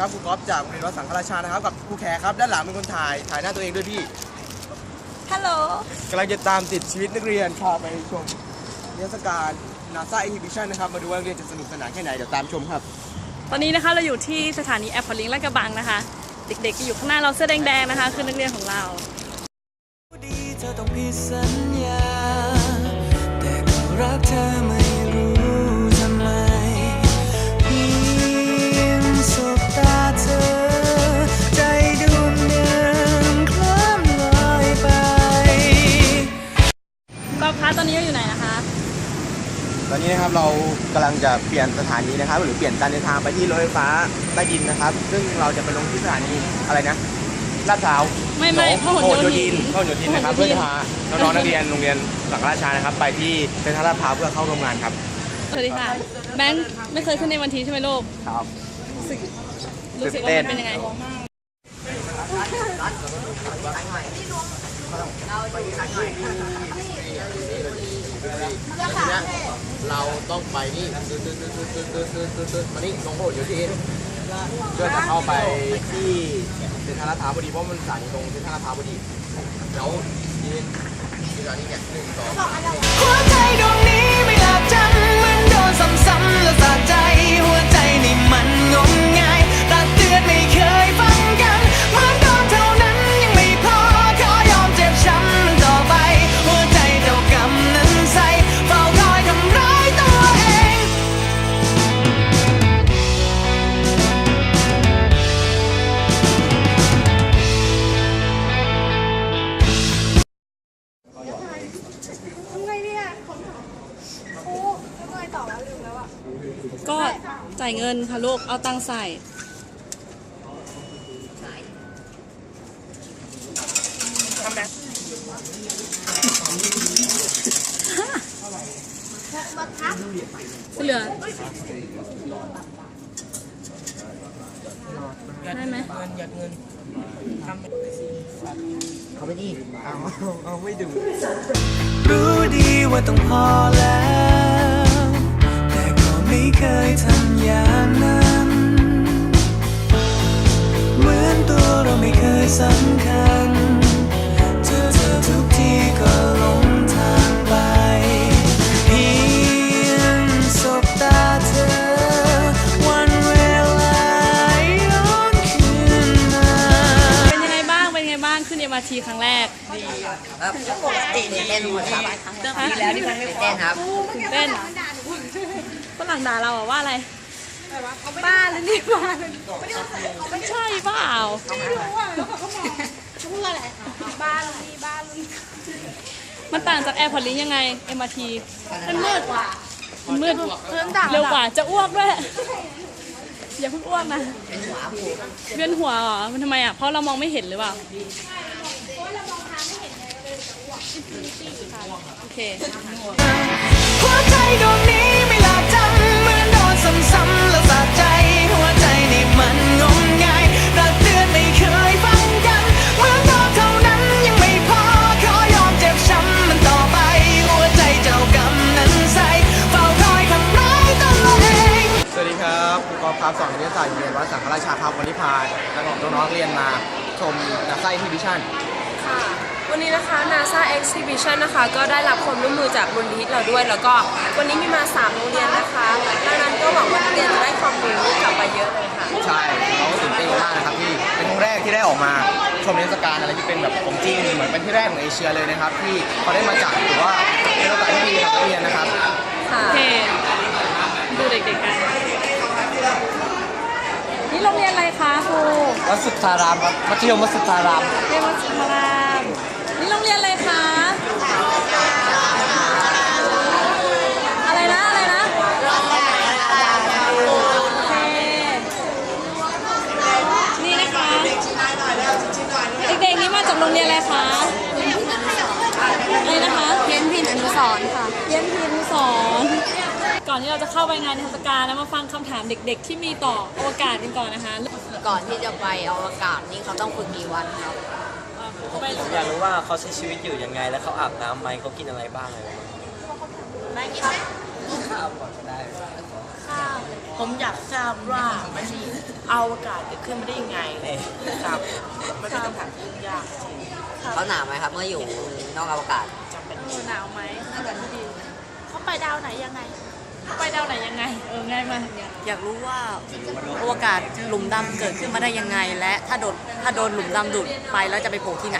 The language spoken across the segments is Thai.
ครับครูก๊อฟจากโรงเรียนวัดสังฆราชานะครับ กับครูแขกครับด้านหลังเป็นคนถ่ายถ่ายหน้าตัวเองด้วยพี่ฮัลโหลกำลังจะตามติดชีวิตนักเรียนพาไปชมนิทรรศการนาซาเอ็กซิบิชันนะครับมาดูว่านักเรียนจะสนุกสนานแค่ไหนเดี๋ยวตามชมครับ ตอนนี้นะคะเราอยู่ที่สถานีแอร์พอร์ตลิงก์ลาดกระบังนะคะ เด็กๆที่อยู่ข้างหน้าเราเสื้อแดงๆนะคะ คือนักเรียนของเราดีเธอต้องผิดสัญญาแต่ก็รักเธอ ตอนนี้เราอยู่ไหนนะคะ ตอนนี้นะครับเรากำลังจะเปลี่ยนสถานีนะครับ หรือเปลี่ยนการเดินทางไปที่รถไฟฟ้าใต้ดินนะครับ ซึ่งเราจะไปลงที่สถานีอะไรนะลาดพร้าวไม่ไม่หนองพหลโยธินพหลโยธินนะครับพหลเพื่อโยธินจะพาน้องๆนักเรียนโรงเรียนสังฆราชานะครับ ไปที่เซ็นทรัลลาดพร้าวเพื่อเข้าร่วมงานครับสวัสดีค่ะ แบงค์ไม่เคยขึ้นในวันทีใช่ไหมลูก ครับ รู้สึกว่ามันเป็นยังไง เรา เราต้องไปนี่ตื้อตื้อตื้อตื้อตื้อตื้อตื้อตื้อมานี่ลงโบสถ์อยู่ที่เพื่อจะเข้าไปที่เซนทรัลลาดพร้าวพอดีเพราะมันสถานีตรงเซนทรัลลาดพร้าวพอดีแล้วยืนยืนตอนนี้เนี่ยหนึ่งสอง หัวใจดวงนี้ไม่หลับจำเหมือนโดนซ้ำ จ่ายเงินค่ะลูก เอาตังค์ใส่ เหลือได้ไหมเขาไม่ดีเอาเอาไม่ดู รู้ดีว่าต้องพอแล้ว แต่ก็ไม่เคยทำ สำคัญเจอเธอทุกทีก็หลงทางไปเพียงสบตาเธอ วันเวลาย้อนคืนมา เป็นยังไงบ้าง เป็นยังไงบ้าง ขึ้น MRT ครั้งแรก ครับปกตินี่เต้นหมดครับปีแล้วนี่มันไม่เต้นครับ ตื่นเต้นฝรั่งด่าเราอะว่าอะไร บ้าเลยนี่บ้าเลยไม่ใช่เปล่าไม่รู้อะแล้วเขาบอกเขาพูดอะไรบ้าลุยบ้าลุยมันต่างจากแอร์พอร์ตลิงยังไง MRT มันมืดกว่ามันมืดเร็วกว่าจะอ้วกด้วยอย่าเพิ่งอ้วกนะเวียนหัวเหรอมันทำไมอะเพราะเรามองไม่เห็นหรือเปล่าโอเคหัวใจดวงนี้ไม่หลับจำเหมือนโดนซ้ำ ครับครูกอล์ฟครับสอนวิทยาศาสตร์เรียนวัดสังฆราชาครับวันนี้พาน้องๆนักเรียนมาชมนาซาเอ็กซิบิชันค่ะวันนี้นะคะ NASA Exhibition นะคะ ก็ได้รับความร่วมมือจากมูลนิธิเราด้วย แล้วก็วันนี้มีมา 3 โรงเรียนนะคะดังนั้นก็หวังว่านักเรียนจะได้ความรู้กลับไปเยอะเลยค่ะ ใช่เราก็ตื่นเต้นมากนะครับที่เป็นครั้งแรกที่ได้ออกมาชมนิทรรศการอะไรที่เป็นแบบของจริงเหมือนเป็นที่แรกของเอเชียเลยนะครับ ที่เขาได้มาจัดถือว่าเป็นโอกาสที่ดีกับนักเรียนนะครับ ค่ะโอเคดูเด็กๆกัน นี่โรงเรียนอะไรคะครูวัดสุทธารามครับมัธยมวัดสุทธาราม เรียนวัดสุนทราม นี่โรงเรียนอะไรคะ อะไรนะ อะไรนะโอเคนี่นะคะ เด็กๆนี่มาจากโรงเรียนอะไรคะอะไรนะคะเรียนพินอนุสรณ์ค่ะเรียนพิมพ์สอนก่ อนที่เราจะเข้าไปงานนิทรรศการแล้วมาฟังคำถามเด็กๆ ที่มีต่ออวกาศกันก่อนนะคะก่อนที่จะไปอวกาศนี่เขาต้องฝึกกี่วันครับ เอ่อเขาไปผมอยากรู้ว่าเขาใช้ชีวิตอยู่ยังไง แล้วเขาอาบน้ำไหมเขากินอะไรบ้างอะไรบ้างไม่ครับค่ะผมอยากทราบว่ามันมีอวกาศเกิดขึ้นมาได้ยังไงครับมันเป็นคำถามที่ยากจริงเขาหนาวไหมครับ เมื่ออยู่นอกอวกาศ จำเป็นเออหนาวไหมอากาศไม่ดีเขาไปดาวไหนยังไงเขา ไปดาวไหนยังไง เออง่ายมากเนี่ยอยากรู้ว่าอวกาศหลุมดำเกิดขึ้นมาได้ยังไง และถ้าโดนถ้าโดนหลุมดำดูดไปแล้วจะไปโผล่ที่ไหน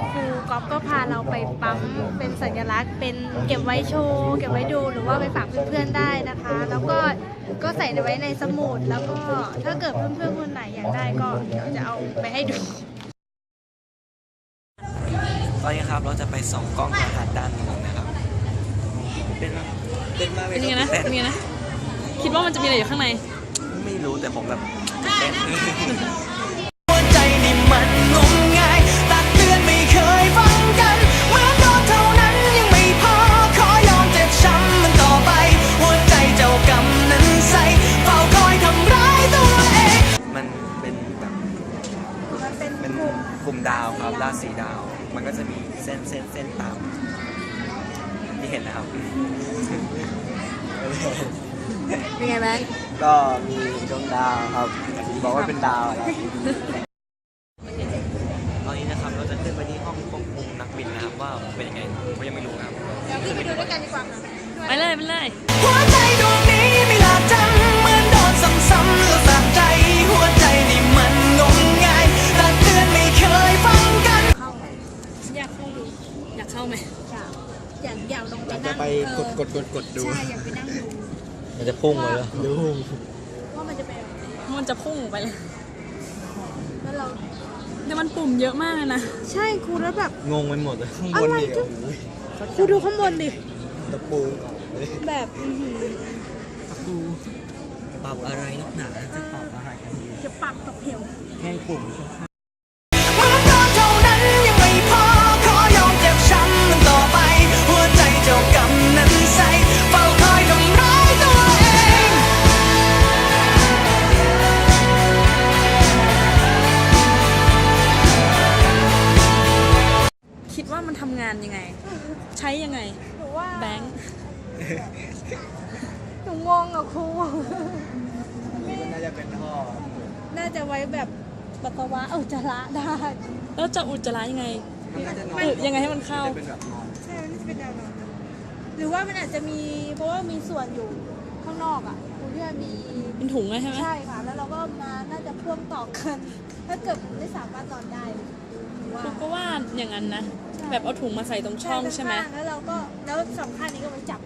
มื่อกี้นะคะครูก๊อฟก็พาเราไปปั๊มเป็นสัญลักษณ์ เป็นเก็บไว้โชว์เก็บไว้ดูหรือว่าไปฝากเพื่อนๆได้นะคะ แล้วก็ก็ใส่ไว้ในสมุดแล้วก็ถ้าเกิดเพื่อนๆคนไหนอยากได้ก็เดี๋ยวจะเอาไปให้ดู ตอนนี้ครับเราจะไปส่องกล้องทางด้านนู้นนะครับ เป็นเป็นมากเลยเป็นยังไงนะเต้เป็นยังไงนะ คิดว่ามันจะมีอะไรอยู่ข้างใน ไม่รู้แต่ผมแบบเต้น เป็นไงแบงก็มีดวงดาวครับ บอกว่าเป็นดาวครับตอนนี้นะครับเราจะขึ้นไปที่ห้องควบคุมนักบินนะครับว่าเป็นยังไงผมยังไม่รู้ครับเดี๋ยวขึ้นไปดูด้วยกันดีกว่าค่ะไปเลยไปเลยหัวใจดวงนี้ไม่ละจำเหมือนโดนซ้ำๆแล้วสะใจหัวใจนี่มันงมงายตักเตือนไม่เคยฟังกันอยากเข้าดูอยากเข้าไหมอยากอยากอยากลงไปนั่งจะไปกดกดกดกดดูใช่อยากไปนั่งดู มันจะพุ่งเลยเหรอดูว่ามันจะเป็นยังไงมันจะพุ่งออกไปเลยแล้วเราแต่มันปุ่มเยอะมากเลยนะใช่ครูแล้วแบบงงไปหมดเลยข้างบอะนไรนี่ก็ครูดูข้างบนดิตะปูแบบอื้อหือปรับอะไรนักหนาจะปรับอะไรกันดีจะปรับตกเหวแค่ปุ่ม หนูงงอะครูน่าจะเป็นท่อน่าจะไว้แบบปัสสาวะอุจจาระได้ แล้วจะอุจจาระยังไง มันน่าจะนอนอึยังไงให้มันเข้า จะเป็นแบบนอนใช่มันน่าจะเป็นแนวนอนหรือว่ามันอาจจะมีเพราะว่ามีส่วนอยู่ข้างนอกอะครูที่ว่ามีเป็นถุงเลยใช่ไหมใช่ค่ะ แล้วเราก็มาน่าจะพ่วงต่อกัน ถ้าเกิดมันไม่สามารถนอนได้หรือว่าครูก็ว่าอย่างนั้นนะแบบเอาถุงมาใส่ตรงช่องใช่ไหม ข้างๆแล้วเราก็แล้วสองข้างนี้ก็ไว้จับ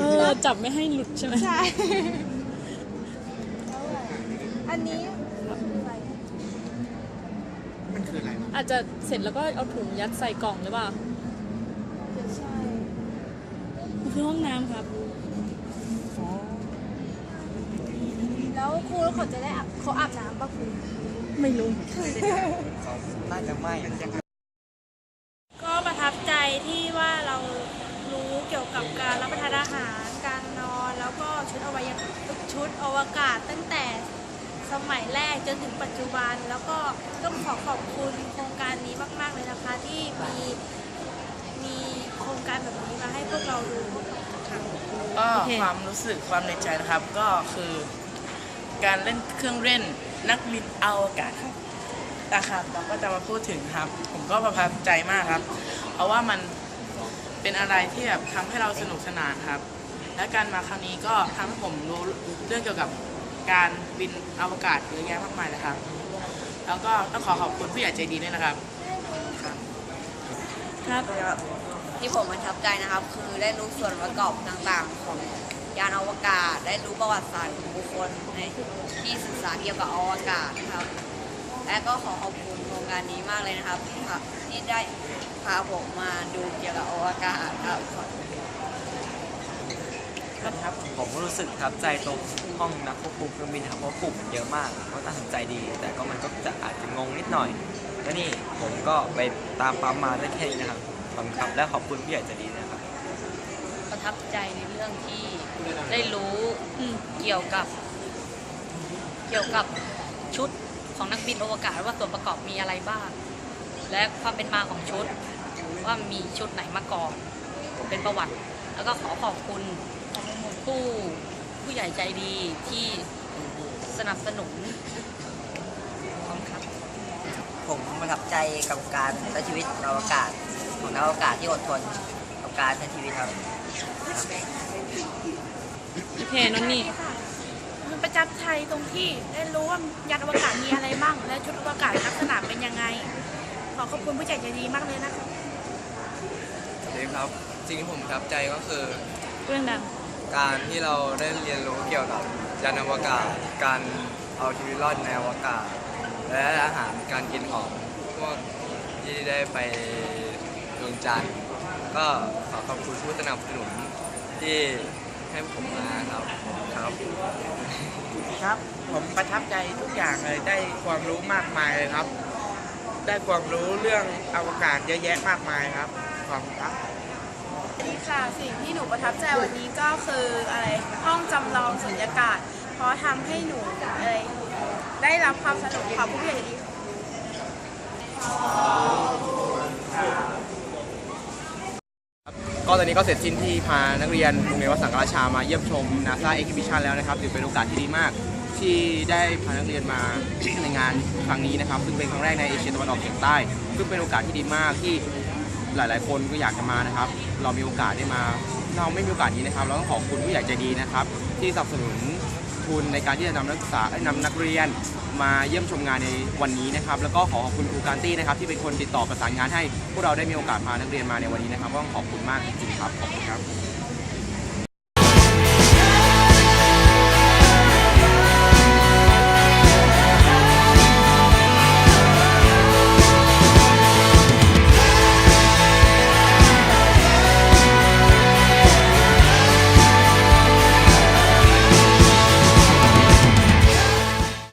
เออจับไม่ให้หลุดใช่ไหมใช่แล้วอะไรอันนี้คืออะไรมันคืออะไรนะอาจจะเสร็จแล้วก็เอาถุงยัดใส่กล่องหรือเปล่าใช่มันคือห้องน้ำครับ แล้วครูเขาจะได้อาบเขาอาบน้ำป่ะครูไม่รู้ น่าจะไม่ ก็ประทับใจที่ว่าเรารู้เกี่ยวกับการรับประทานอาหาร การนอน แล้วก็ชุดอวัยชุดอวกาศตั้งแต่สมัยแรกจนถึงปัจจุบัน แล้วก็ต้องขอขอบคุณโครงการนี้มาก ๆ เลยนะคะ ที่มีมีโครงการแบบนี้มาให้พวกเราดูค่ะ ก็ โอเคความรู้สึกความในใจนะครับ ก็คือการเล่นเครื่องเล่นนักบินอวกาศครับนะครับเราก็จะมาพูดถึงครับ ผมก็ประทับใจมากครับ เพราะว่ามันเป็นอะไรที่แบบทำให้เราสนุกสนานครับ และการมาครั้งนี้ก็ทำให้ผมรู้เรื่องเกี่ยวกับการบินอวกาศเยอะแยะมากมายเลยครับ แล้วก็ต้องขอขอบคุณผู้ใหญ่ใจดีด้วยนะครับ ครับครับ ที่ผมประทับใจนะครับ คือได้รู้ส่วนประกอบต่างๆ ของยานอวกาศ ได้รู้ประวัติศาสตร์ของบุคคลในที่ศึกษาเกี่ยวกับอวกาศนะครับ และก็ขอขอบคุณโครงการนี้มากเลยนะครับที่ที่ได้พาผมมาดูเกี่ยวกับอวกาศครับครับผมก็รู้สึกประทับใจตรงห้องนักควบคุมเครื่องบินครับเพราะปุ่มมันเยอะมากก็ตัดสินใจดี แต่ก็มันก็จะอาจจะงงนิดหน่อย ก็นี่ผมก็ไปตามปั๊มมาได้แค่นี้นะครับ ขอบคุณครับและขอบคุณผู้ใหญ่ใจดีนะครับ ประทับใจในเรื่องที่ได้รู้อืมเกี่ยวกับ เกี่ยวกับชุดของนักบินอวกาศว่าส่วนประกอบมีอะไรบ้าง และความเป็นมาของชุด ว่ามีชุดไหนมาก่อนเป็นประวัติ แล้วก็ขอขอบคุณผู้ผู้ใหญ่ใจดีที่สนับสนุนขอบคุณครับผมประทับใจกับการใช้ชีวิตในอวกาศ ของนักอวกาศที่อดทนกับการใช้ชีวิตครับโอเคน้องนี่มันประจับใจตรงที่ได้รู้ว่ายานอวกาศมีอะไรบ้าง และชุดอวกาศลักษณะเป็นยังไง ขอขอบคุณผู้ใหญ่ใจดีมากเลยนะคะสวัสดีครับสิ่งที่ผมประทับใจก็คือ เรื่องดังการที่เราได้เรียนรู้เกี่ยวกับยานอวกาศ การเอาชีวิตรอดในอวกาศ และอาหารการกินของพวกที่ได้ไป ดวงจันทร์ก็ขอขอบคุณผู้สนับสนุนที่ให้ผมมาครับครับครับ ผมประทับใจทุกอย่างเลยได้ความรู้มากมายเลยครับ ได้ความรู้เรื่องอวกาศเยอะแยะมากมายครับขอบคุณครับค่ะสิ่งที่หนูประทับใจวันนี้ก็คืออะไรห้องจำลองสุญญากาศ เพราะทำให้หนูอะไรได้รับความสนุกของผู้ใหญ่ใจดี ก็ตอนนี้ก็เสร็จสิ้นที่พานักเรียนโรงเรียนวัดสังฆราชามาเยี่ยมชม NASA Exhibition แล้วนะครับถือเป็นโอกาสที่ดีมากที่ได้พานักเรียนมา ในงานครั้งนี้นะครับ ซึ่งเป็นครั้งแรกในเอเชียตะวันออกเฉียงใต้ ซึ่งเป็นโอกาสที่ดีมากที่หลาย ๆ คนก็อยากจะมานะครับ เรามีโอกาสได้มา เราไม่มีโอกาสนี้นะครับ เราต้องขอบคุณผู้ใหญ่ใจดีนะครับ ที่สนับสนุนทุนในการที่จะนำนักศึกษานำนักเรียน มาเยี่ยมชมงานในวันนี้นะครับ แล้วก็ขอขอบคุณครูการตี้นะครับที่เป็นคนติดต่อประสานงานให้พวกเราได้มีโอกาสพานักเรียนมาในวันนี้นะครับก็ต้องขอบคุณมากจริงๆครับขอบคุณครับ